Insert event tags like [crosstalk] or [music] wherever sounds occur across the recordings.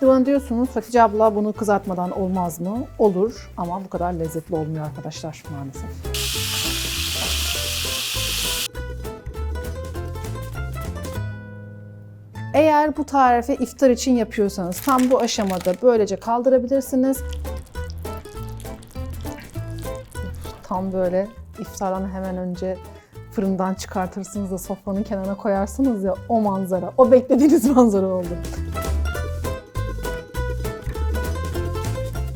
Şimdi bana diyorsunuz Hatice abla bunu kızartmadan olmaz mı? Olur ama bu kadar lezzetli olmuyor arkadaşlar maalesef. Eğer bu tarifi iftar için yapıyorsanız tam bu aşamada böylece kaldırabilirsiniz. Tam böyle iftardan hemen önce fırından çıkartırsınız da sofranın kenarına koyarsınız ya o manzara, o beklediğiniz [laughs] manzara oldu.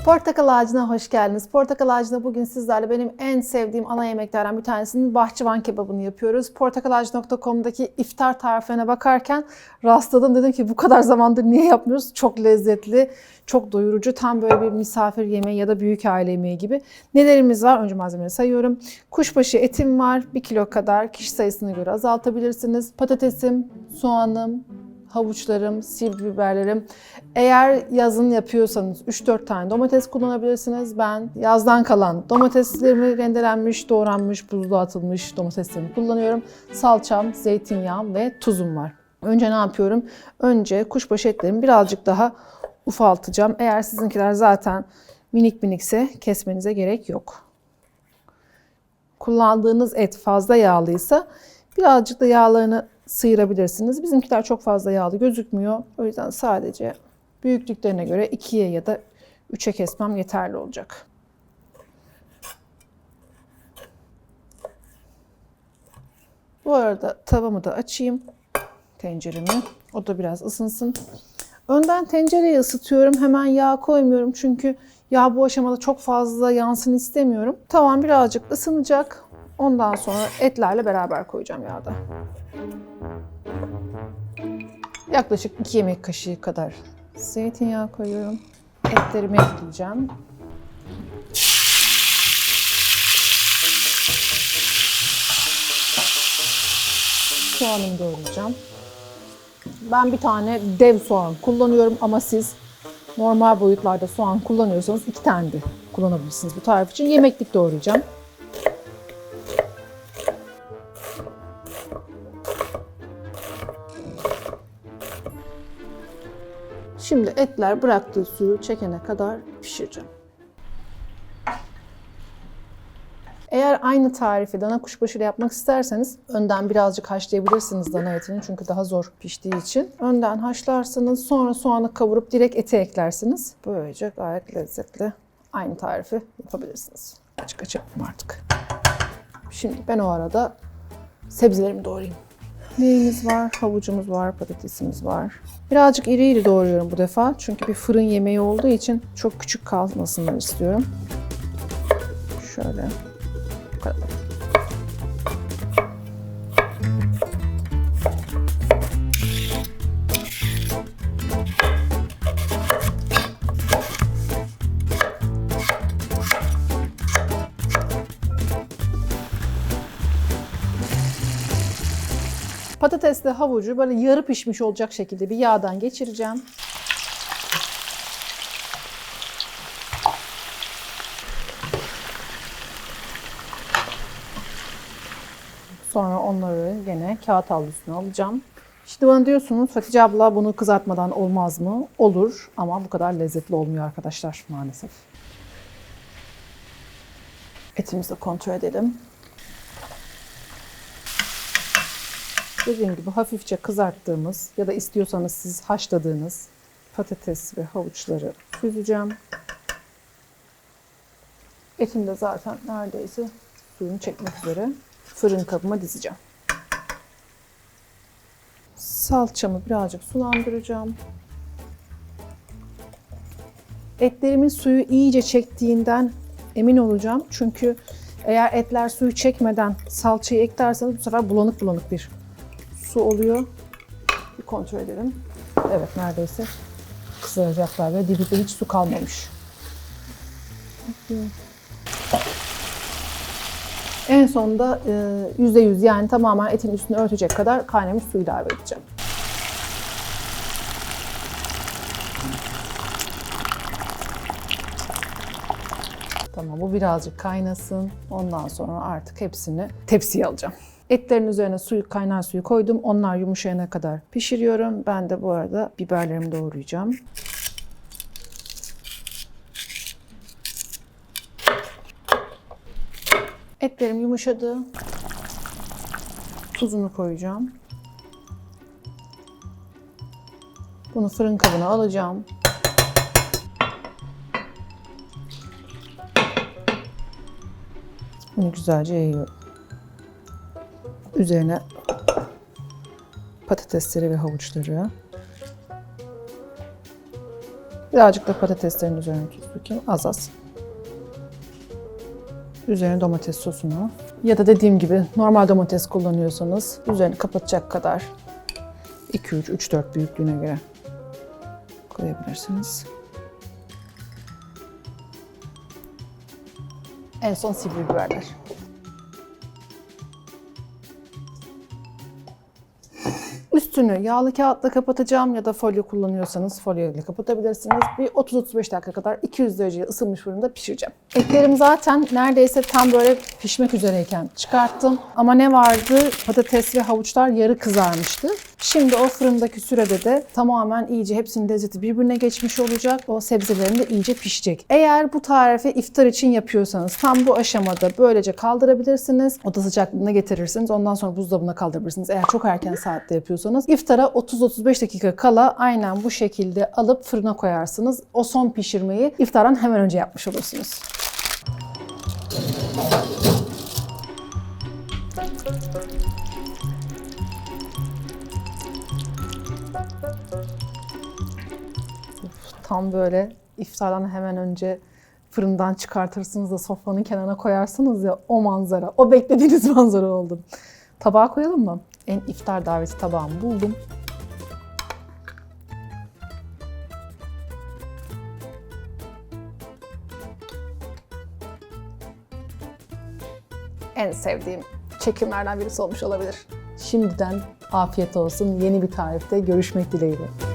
Portakal ağacına hoş geldiniz. Portakal ağacına bugün sizlerle benim en sevdiğim ana yemeklerden bir tanesinin bahçıvan kebabını yapıyoruz. Portakalağacı.com'daki iftar tariflerine bakarken rastladım. Dedim ki bu kadar zamandır niye yapmıyoruz? Çok lezzetli, çok doyurucu. Tam böyle bir misafir yemeği ya da büyük aile yemeği gibi. Nelerimiz var? Önce malzemeleri sayıyorum. Kuşbaşı etim var. 1 kilo kadar. Kişi sayısına göre azaltabilirsiniz. Patatesim, soğanım, havuçlarım, sivri biberlerim. Eğer yazın yapıyorsanız 3-4 tane domates kullanabilirsiniz. Ben yazdan kalan domateslerimi rendelenmiş, doğranmış, buzluğa atılmış domateslerimi kullanıyorum. Salçam, zeytinyağım ve tuzum var. Önce ne yapıyorum? Önce kuşbaşı etlerimi birazcık daha ufaltacağım. Eğer sizinkiler zaten minik minikse kesmenize gerek yok. Kullandığınız et fazla yağlıysa birazcık da yağlarını sıyırabilirsiniz. Bizimkiler çok fazla yağlı gözükmüyor. O yüzden sadece büyüklüklerine göre 2'ye ya da 3'e kesmem yeterli olacak. Bu arada tavamı da açayım. Tenceremi. O da biraz ısınsın. Önden tencereyi ısıtıyorum. Hemen yağ koymuyorum. Çünkü yağ bu aşamada çok fazla yansın istemiyorum. Tavam birazcık ısınacak. Ondan sonra etlerle beraber koyacağım yağda. Yaklaşık 2 yemek kaşığı kadar zeytinyağı koyuyorum. Etlerimi ekleyeceğim. Soğanımı doğrayacağım. Ben bir tane dev soğan kullanıyorum ama siz normal boyutlarda soğan kullanıyorsanız iki tane de kullanabilirsiniz bu tarif için. Yemeklik doğrayacağım. Şimdi etler bıraktığı suyu çekene kadar pişireceğim. Eğer aynı tarifi dana kuşbaşı ile yapmak isterseniz önden birazcık haşlayabilirsiniz dana etini çünkü daha zor piştiği için. Önden haşlarsınız sonra soğanı kavurup direkt ete eklersiniz. Böylece gayet lezzetli aynı tarifi yapabilirsiniz. Açık açık artık. Şimdi ben o arada sebzelerimi doğrayayım. Neyimiz var? Havucumuz var, patatesimiz var. Birazcık iri iri doğruyorum bu defa. Çünkü bir fırın yemeği olduğu için çok küçük kalmasını istiyorum. Şöyle. Bu kadar. Patatesle havucu böyle yarı pişmiş olacak şekilde bir yağdan geçireceğim. Sonra onları yine kağıt havlusuna alacağım. Şimdi bana diyorsunuz Hatice abla bunu kızartmadan olmaz mı? Olur ama bu kadar lezzetli olmuyor arkadaşlar maalesef. Etimizi kontrol edelim. Dediğim gibi hafifçe kızarttığımız ya da istiyorsanız siz haşladığınız patates ve havuçları süzeceğim. Etim de zaten neredeyse suyunu çekmek üzere fırın kabıma dizeceğim. Salçamı birazcık sulandıracağım. Etlerimin suyu iyice çektiğinden emin olacağım. Çünkü eğer etler suyu çekmeden salçayı eklerseniz bu sefer bulanık bulanık bir su oluyor. Bir kontrol edelim. Evet neredeyse kızaracaklar ve dibinde hiç su kalmamış. En sonunda e, %100 yani tamamen etin üstünü örtecek kadar kaynamış su ilave edeceğim. Tamam bu birazcık kaynasın. Ondan sonra artık hepsini tepsiye alacağım. Etlerin üzerine suyu, kaynar suyu koydum. Onlar yumuşayana kadar pişiriyorum. Ben de bu arada biberlerimi doğrayacağım. Etlerim yumuşadı. Tuzunu koyacağım. Bunu fırın kabına alacağım. Bunu güzelce yayıyorum. Üzerine patatesleri ve havuçları. Birazcık da patateslerin üzerine tuz dökeyim. Az az. Üzerine domates sosunu. Ya da dediğim gibi normal domates kullanıyorsanız üzerini kapatacak kadar 2 3 3 4 büyüklüğüne göre koyabilirsiniz. En son sivri biberler. Üstünü yağlı kağıtla kapatacağım ya da folyo kullanıyorsanız folyo ile kapatabilirsiniz. Bir 30-35 dakika kadar 200 dereceye ısınmış fırında pişireceğim. Etlerim zaten neredeyse tam böyle pişmek üzereyken çıkarttım. Ama ne vardı? Patates ve havuçlar yarı kızarmıştı. Şimdi o fırındaki sürede de tamamen iyice hepsinin lezzeti birbirine geçmiş olacak. O sebzelerin de iyice pişecek. Eğer bu tarifi iftar için yapıyorsanız tam bu aşamada böylece kaldırabilirsiniz. Oda sıcaklığına getirirsiniz. Ondan sonra buzdolabına kaldırabilirsiniz. Eğer çok erken saatte yapıyorsanız iftara 30-35 dakika kala aynen bu şekilde alıp fırına koyarsınız. O son pişirmeyi iftardan hemen önce yapmış olursunuz. Tam böyle iftardan hemen önce fırından çıkartırsınız da sofranın kenarına koyarsınız ya o manzara, o beklediğiniz [laughs] manzara oldu. Tabağa koyalım mı? En iftar daveti tabağımı buldum. En sevdiğim çekimlerden birisi olmuş olabilir. Şimdiden afiyet olsun. Yeni bir tarifte görüşmek dileğiyle.